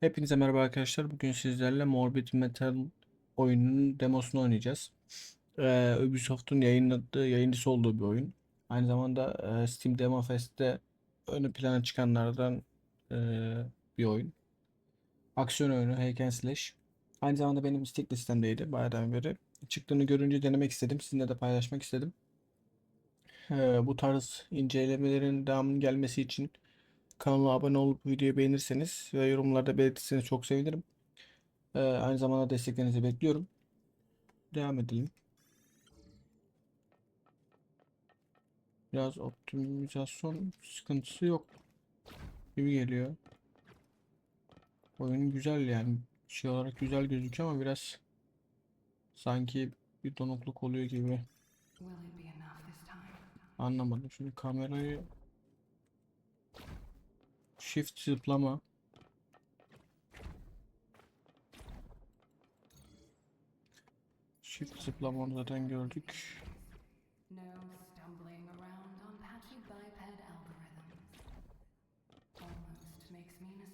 Hepinize merhaba arkadaşlar. Bugün sizlerle Morbid Metal oyununun demosunu oynayacağız. Ee, Ubisoft'un yayınladığı, yayıncısı olduğu bir oyun. Aynı zamanda e, Steam Demo Fest'te ön plana çıkanlardan e, bir oyun. Aksiyon oyunu, hack slash. Aynı zamanda benim istek listemdeydi bayağıdan beri. Çıktığını görünce denemek istedim. Sizinle de paylaşmak istedim. Ee, bu tarz incelemelerin devamının gelmesi için Kanala abone olup videoyu beğenirseniz ve yorumlarda belirtirseniz çok sevinirim. Ee, aynı zamanda desteklerinizi bekliyorum. Devam edelim. Biraz optimizasyon sıkıntısı yok gibi geliyor. Oyun güzel yani şey olarak güzel gözüküyor ama biraz sanki bir donukluk oluyor gibi. Anlamadım. Şimdi kamerayı Shift zıplama. Shift zıplama onu zaten gördük.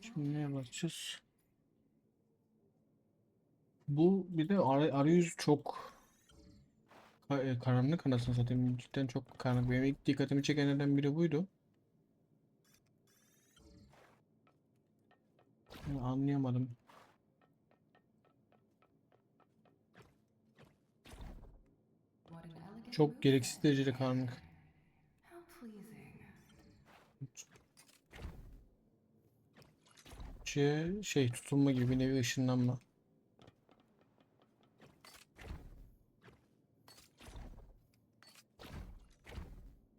Şimdi neye bakacağız? Bu bir de ar arayüz çok e, karanlık anasını satayım. Cidden çok karanlık. Benim ilk dikkatimi çekenlerden biri buydu. Anlayamadım. Çok gereksiz derecede karanlık. Şey, şey tutulma gibi bir nevi ışınlanma.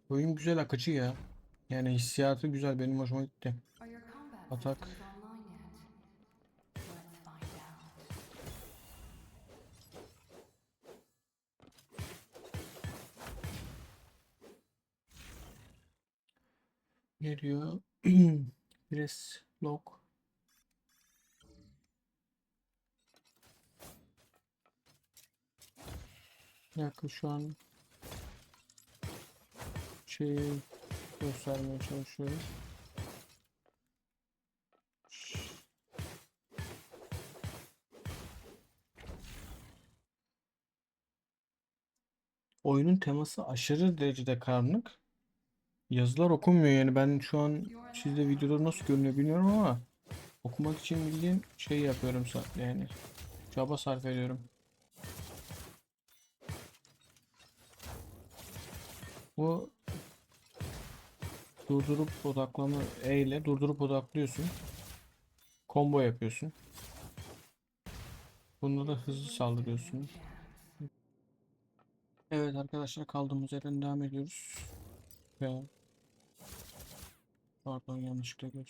Oyun güzel akıcı ya. Yani hissiyatı güzel benim hoşuma gitti. Atak. Ne diyor? Bir dakika şu an şeyi göstermeye çalışıyorum. Oyunun teması aşırı derecede karanlık. Yazılar okunmuyor yani ben şu an sizde videoda nasıl görünüyor bilmiyorum ama okumak için bildiğin şey yapıyorum yani çaba sarf ediyorum. Bu durdurup odaklama E ile durdurup odaklıyorsun. Combo yapıyorsun. Bunda da hızlı saldırıyorsun. Evet arkadaşlar kaldığımız yerden devam ediyoruz. Ve pardon yanlışlıkla göz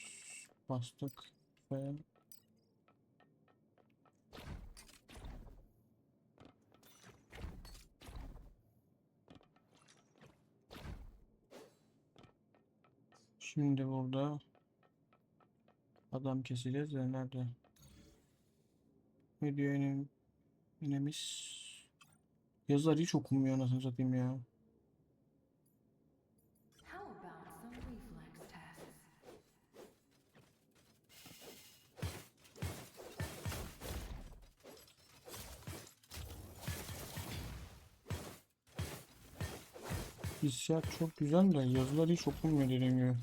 bastık ve Şimdi burada adam keseceğiz de nerede? Enem, enemiz? Yazılar hiç okunmuyor anasını satayım ya. Hissiyat çok güzel de yazılar hiç okunmuyor dediğim gibi.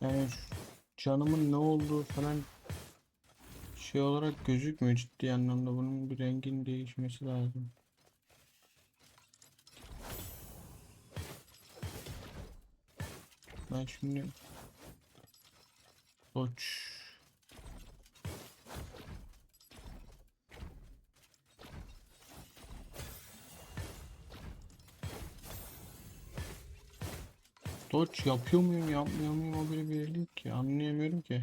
Yani canımın ne olduğu falan şey olarak gözükmüyor ciddi anlamda. Bunun bir rengin değişmesi lazım. Ben şimdi Koç Dodge yapıyor muyum yapmıyor muyum o bile belli değil ki anlayamıyorum ki.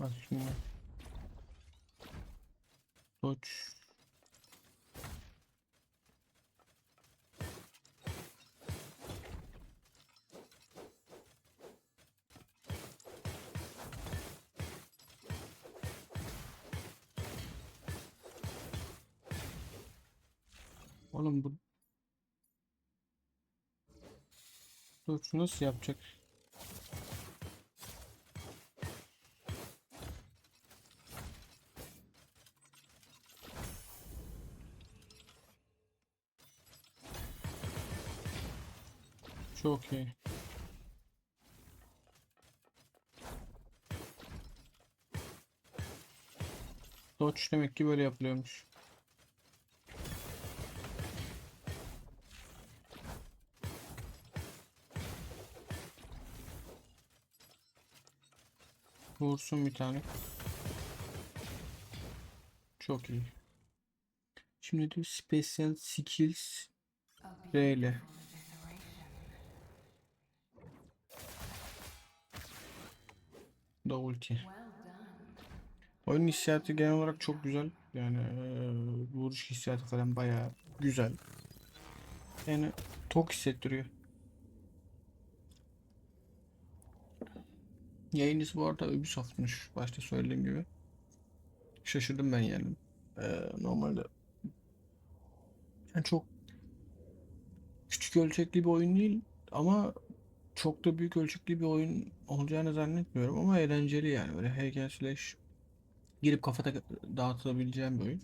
Bak şimdi. Dodge. Oğlum bu Dodge nasıl yapacak? Çok iyi. Dodge demek ki böyle yapılıyormuş. Vursun bir tane. Çok iyi. Şimdi diyor Special Skills R ile. Da ulti. Oyun hissiyatı genel olarak çok güzel. Yani eee, vuruş hissiyatı falan bayağı güzel. Yani tok hissettiriyor. Yayıncısı bu arada Ubisoft'muş. Başta söylediğim gibi. Şaşırdım ben yani. Eee, normalde yani çok küçük ölçekli bir oyun değil ama çok da büyük ölçekli bir oyun olacağını zannetmiyorum ama eğlenceli yani böyle heykel slash girip kafa tak- dağıtabileceğim bir oyun.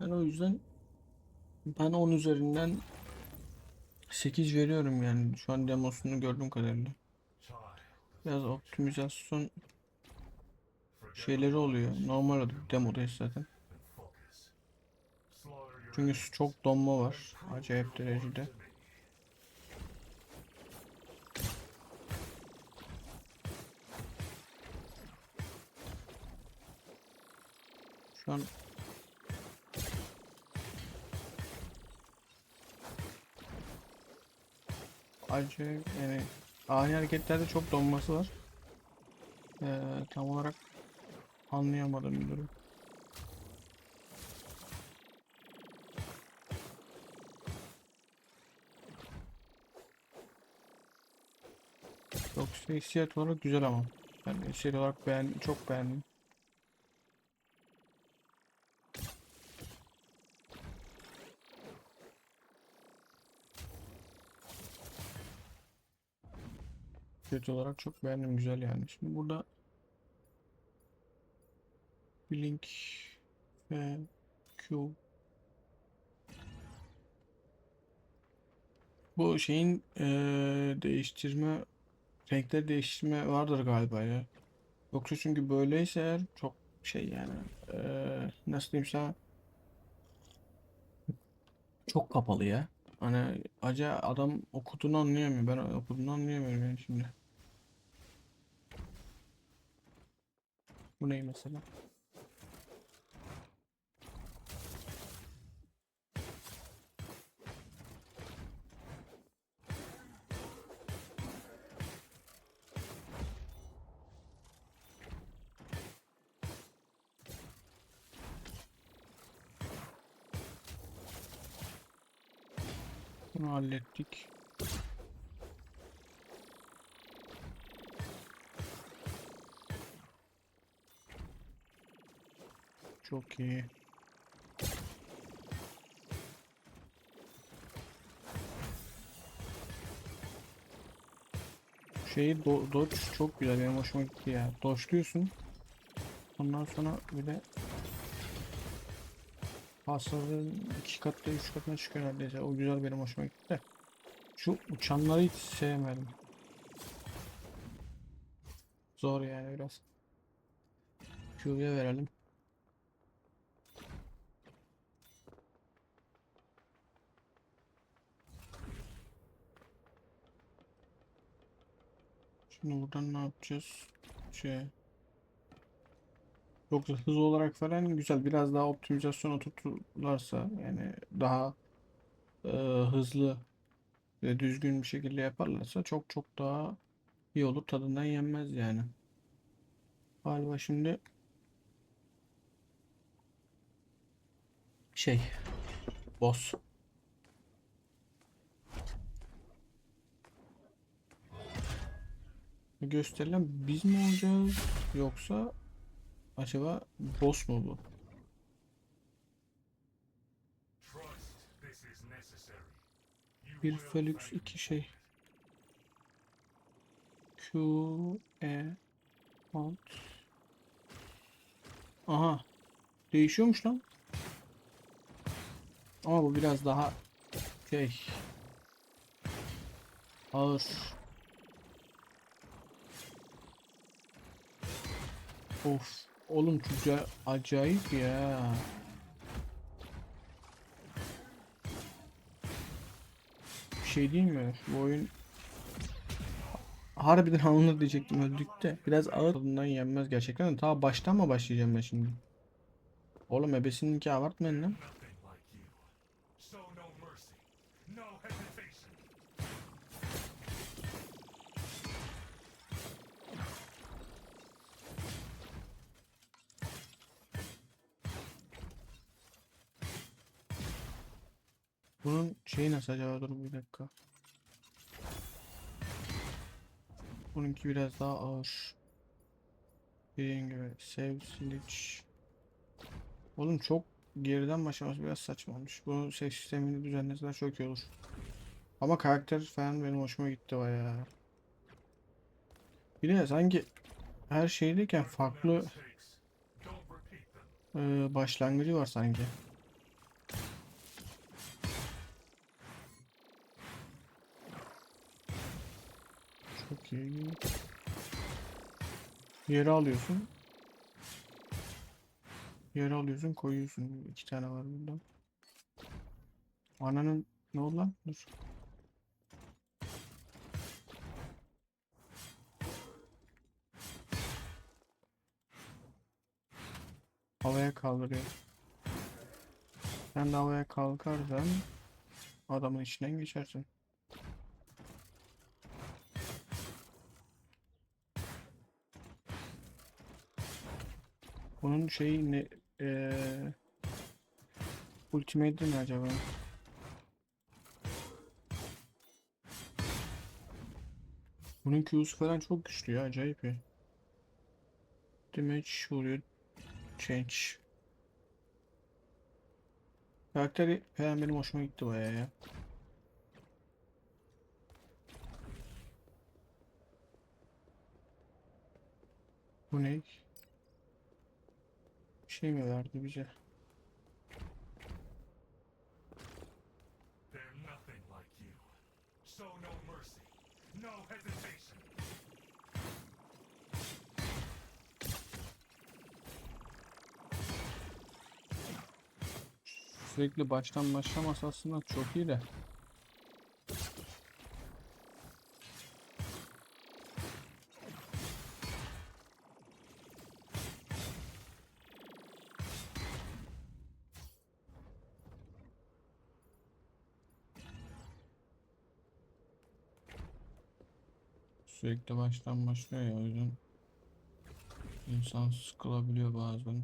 Yani o yüzden ben 10 üzerinden 8 veriyorum yani şu an demosunu gördüğüm kadarıyla. Biraz optimizasyon şeyleri oluyor. Normal demodayız zaten. Çünkü çok donma var. Acayip derecede. Şu an acayip yani ani hareketlerde çok donması var. Ee, tam olarak anlayamadım bir durum. Yoksa hissiyat olarak güzel ama. Ben hissiyat olarak beğen çok beğendim. Hissiyat olarak çok beğendim. Güzel yani. Şimdi burada Blink ve Q Bu şeyin eee, değiştirme renkleri değiştirme vardır galiba ya. Yoksa çünkü böyleyse eğer çok şey yani eee, nasıl diyeyim sana çok kapalı ya. Hani acaba adam okuduğunu anlayamıyor. Ben okuduğunu anlayamıyorum yani şimdi. Bu ne mesela? Bunu hallettik. Çok iyi. Şeyi do dodge çok güzel benim hoşuma gitti ya. Dodge'luyorsun. Ondan sonra bir de hasarın iki katlı üç katına çıkıyor neredeyse. O güzel benim hoşuma gitti. Şu uçanları hiç sevmedim. Zor yani biraz. Q'ya verelim. Şimdi buradan ne yapacağız? Şey. Yoksa hız olarak falan güzel. Biraz daha optimizasyon oturturlarsa yani daha e, hızlı ve düzgün bir şekilde yaparlarsa çok çok daha iyi olur. Tadından yenmez yani. Galiba şimdi Şey. Boss. Gösterilen biz mi olacağız yoksa acaba boss mu bu? Bir Felix iki şey. Q E Alt. Aha. Değişiyormuş lan. Ama bu biraz daha şey ağır. Of. Oğlum çocuğa acayip ya. Bir şey değil mi? Bu oyun harbiden alınır diyecektim öldük de. Biraz ağır tadından yenmez gerçekten. Ta baştan mı başlayacağım ben şimdi? Oğlum ebesininki abartmayın lan. Bunun şeyi nasıl acaba? Dur bir dakika. Bununki biraz daha ağır. Dediğim gibi save silic. Oğlum çok geriden başlaması biraz saçma olmuş. Bu save sistemini düzenleseler çok iyi olur. Ama karakter falan benim hoşuma gitti bayağı. Bir de sanki her şeydeyken farklı e, başlangıcı var sanki. Yere alıyorsun. Yere alıyorsun, koyuyorsun. İki tane var burada. Ananın ne oldu lan? Dur. Havaya kaldırıyor. Sen de havaya kalkarsan adamın içinden geçersin. Bunun şeyi ne eee Ultimate ne acaba? Bunun Q'su falan çok güçlü ya acayip ya. Damage vuruyor. Change. Karakteri falan benim hoşuma gitti bayağı ya. Bu ne? Şey mi verdi bize? Sürekli baştan başlaması aslında çok iyi de. Sürekli baştan başlıyor ya o yüzden insan sıkılabiliyor bazen.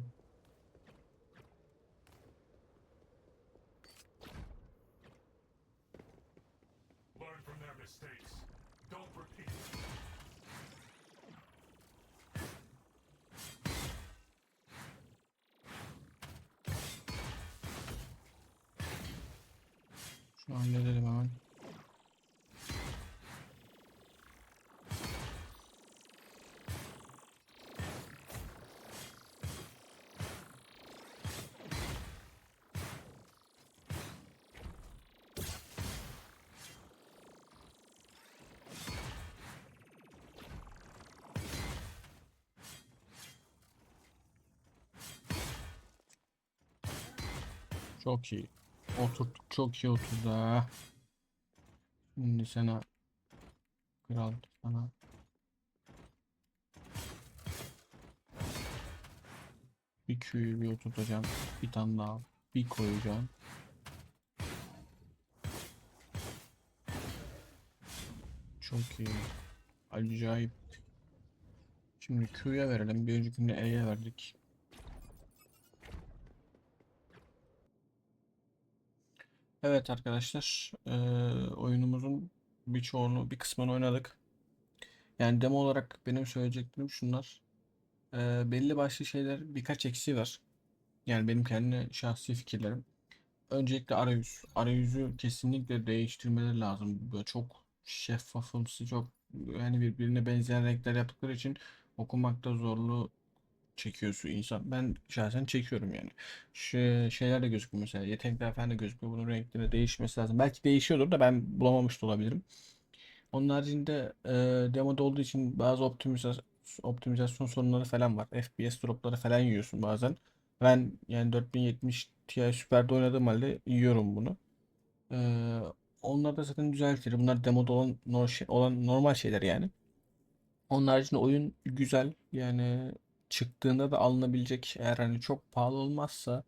Şu an halledelim hemen. Çok iyi. Oturttuk çok iyi oturdu ha. Şimdi sana kral sana bir Q'yu bir oturtacağım. Bir tane daha bir koyacağım. Çok iyi. Acayip. Şimdi Q'ya verelim. Bir öncekinde E'ye verdik. Evet arkadaşlar, eee, oyunumuzun birçoğunu, bir kısmını oynadık. Yani demo olarak benim söyleyeceklerim şunlar. Eee, belli başlı şeyler, birkaç eksiği var. Yani benim kendi şahsi fikirlerim. Öncelikle arayüz. Arayüzü kesinlikle değiştirmeleri lazım. Böyle çok şeffafımsı, çok yani birbirine benzeyen renkler yaptıkları için okumakta zorluğu çekiyorsun insan. Ben şahsen çekiyorum yani. Şu şeyler de gözüküyor mesela. Yetenekler falan da gözüküyor. Bunun renkleri değişmesi lazım. Belki değişiyordur da ben bulamamış da olabilirim. Onun haricinde e, demoda olduğu için bazı optimizasyon, optimizasyon sorunları falan var. FPS dropları falan yiyorsun bazen. Ben yani 4070 Ti Super'de oynadığım halde yiyorum bunu. Ee, onlar da zaten düzeltir. Bunlar demoda olan, şey- olan normal şeyler yani. Onun haricinde oyun güzel. Yani çıktığında da alınabilecek eğer hani çok pahalı olmazsa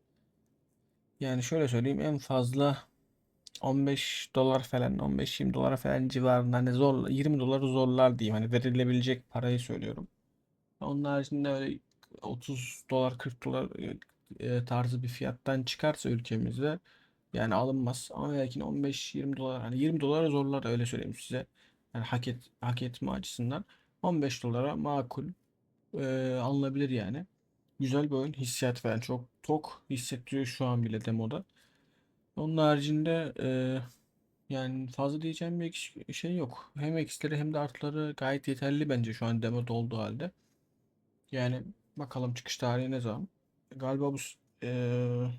yani şöyle söyleyeyim en fazla 15 dolar falan 15-20 dolar falan civarında hani zor 20 doları zorlar diyeyim hani verilebilecek parayı söylüyorum. Onun haricinde öyle 30 dolar 40 dolar e, tarzı bir fiyattan çıkarsa ülkemizde yani alınmaz. Ama belki 15-20 dolar hani 20 dolara zorlar öyle söyleyeyim size. Yani hak et, hak etme açısından 15 dolara makul e, alınabilir yani. Güzel bir oyun. Hissiyat falan çok tok hissettiriyor şu an bile demoda. Onun haricinde e, yani fazla diyeceğim bir şey yok. Hem eksileri hem de artıları gayet yeterli bence şu an demoda olduğu halde. Yani bakalım çıkış tarihi ne zaman? Galiba bu eee,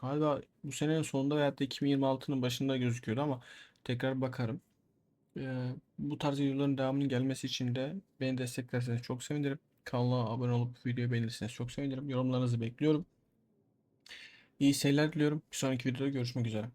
galiba bu senenin sonunda veyahut da 2026'nın başında gözüküyordu ama tekrar bakarım. Bu tarz videoların devamının gelmesi için de beni desteklerseniz çok sevinirim. Kanala abone olup videoyu beğenirseniz çok sevinirim. Yorumlarınızı bekliyorum. İyi seyirler diliyorum. Bir sonraki videoda görüşmek üzere.